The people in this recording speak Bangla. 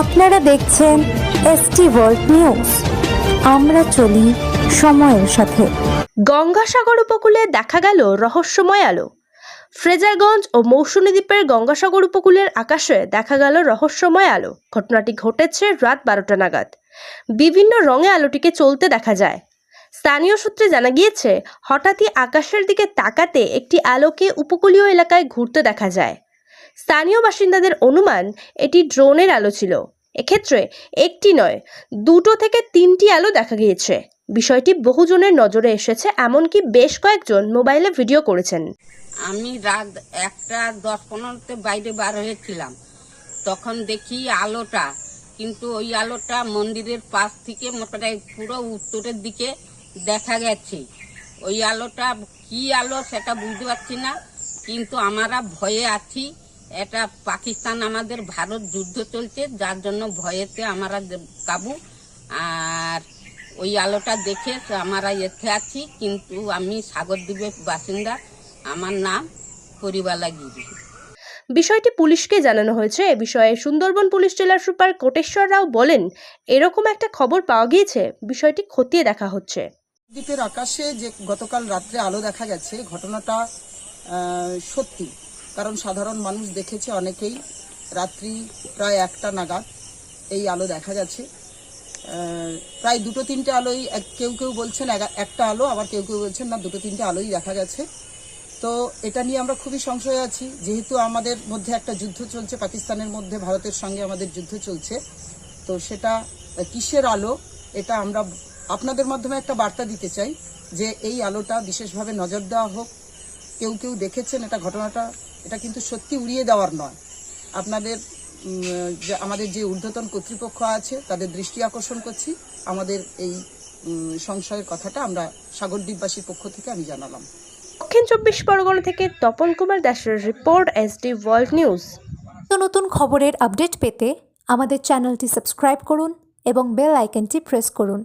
আপনারা দেখছেন এসটি ওয়ার্ল্ড নিউজ। আমরা চলি সময়ের সাথে। গঙ্গাসাগর উপকূলে দেখা গেল রহস্যময় আলো। ফ্রেজারগঞ্জ ও মৌসুমী দ্বীপের গঙ্গাসাগর উপকূলের আকাশে দেখা গেল রহস্যময় আলো। ঘটনাটি ঘটেছে রাত বারোটা নাগাদ। বিভিন্ন রঙে আলোটিকে চলতে দেখা যায়। স্থানীয় সূত্রে জানা গিয়েছে, হঠাৎই আকাশের দিকে তাকাতে একটি আলোকে উপকূলীয় এলাকায় ঘুরতে দেখা যায়। স্থানীয় বাসিন্দাদের অনুমান, এটি ড্রোনের আলো ছিল। এক্ষেত্রে একটি নয়, দুটো থেকে তিনটি আলো দেখা গিয়েছে। বিষয়টি বহুজনের নজরে এসেছে, এমনকি বেশ কয়েকজন মোবাইলে ভিডিও করেছেন। আমি রাত একটা দশ পনেরোতে বাইরে বার হয়েছিলাম। তখন দেখি আলোটা, কিন্তু ওই আলোটা মন্দিরের পাশ থেকে মোটামুটি পুরো উত্তরের দিকে দেখা গেছে। ওই আলোটা কি আলো সেটা বুঝতে পারছি না, কিন্তু আমরা ভয়ে আছি। এটা পাকিস্তান আমাদের ভারত যুদ্ধ চলছে যার জন্য ভয়েতে আমরা কাবু। আর ওই আলোটা দেখে আমরা এতে আছি কিন্তু আমি সাগরদ্বীপের বাসিন্দা। আমার নাম পরিবালা গিরি বিষয়টি পুলিশকে জানানো হয়েছে। এ বিষয়ে সুন্দরবন পুলিশ জেলার সুপার কোটেশ্বর রাও বলেন এরকম একটা খবর পাওয়া গিয়েছে। বিষয়টি খতিয়ে দেখা হচ্ছে। দ্বীপের আকাশে যে গতকাল রাত্রে আলো দেখা গেছে ঘটনাটা সত্যি। কারণ সাধারণ মানুষ দেখেছে অনেকেই রাত্রি প্রায় একটা নাগাদ এই আলো দেখা আহ, প্রায় দুটো তিনটে আলোই কেউ কেউ বলছেন একটা আলো আবার কেউ কেউ বলছেন না দুটো তিনটে আলোই দেখা গেছে। তো এটা নিয়ে আমরা খুবই সংশয়ে আছি। যেহেতু আমাদের মধ্যে একটা যুদ্ধ চলছে পাকিস্তানের মধ্যে ভারতের সঙ্গে আমাদের যুদ্ধ চলছে তো সেটা কিসের আলো? এটা আমরা আপনাদের মাধ্যমে একটা বার্তা দিতে চাই যে এই আলোটা বিশেষভাবে নজর দেওয়া হোক। কেউ কেউ দেখেছেন এটা ঘটনাটা? এটা কিন্তু সত্যি উড়িয়ে দেওয়ার নয়। আপনাদের যে আমাদের যে ঊর্ধ্বতন কর্তৃপক্ষ আছে তাদের দৃষ্টি আকর্ষণ করছি। আমাদের এই সংশয়ের কথাটা আমরা সাগরদ্বীপবাসীর পক্ষ থেকে আমি জানালাম। দক্ষিণ চব্বিশ পরগনা থেকে তপন কুমার দাসের রিপোর্ট এসডি ওয়ার্ল্ড নিউজ। তো নতুন খবরের আপডেট পেতে আমাদের চ্যানেলটি সাবস্ক্রাইব করুন এবং বেল আইকনটি প্রেস করুন।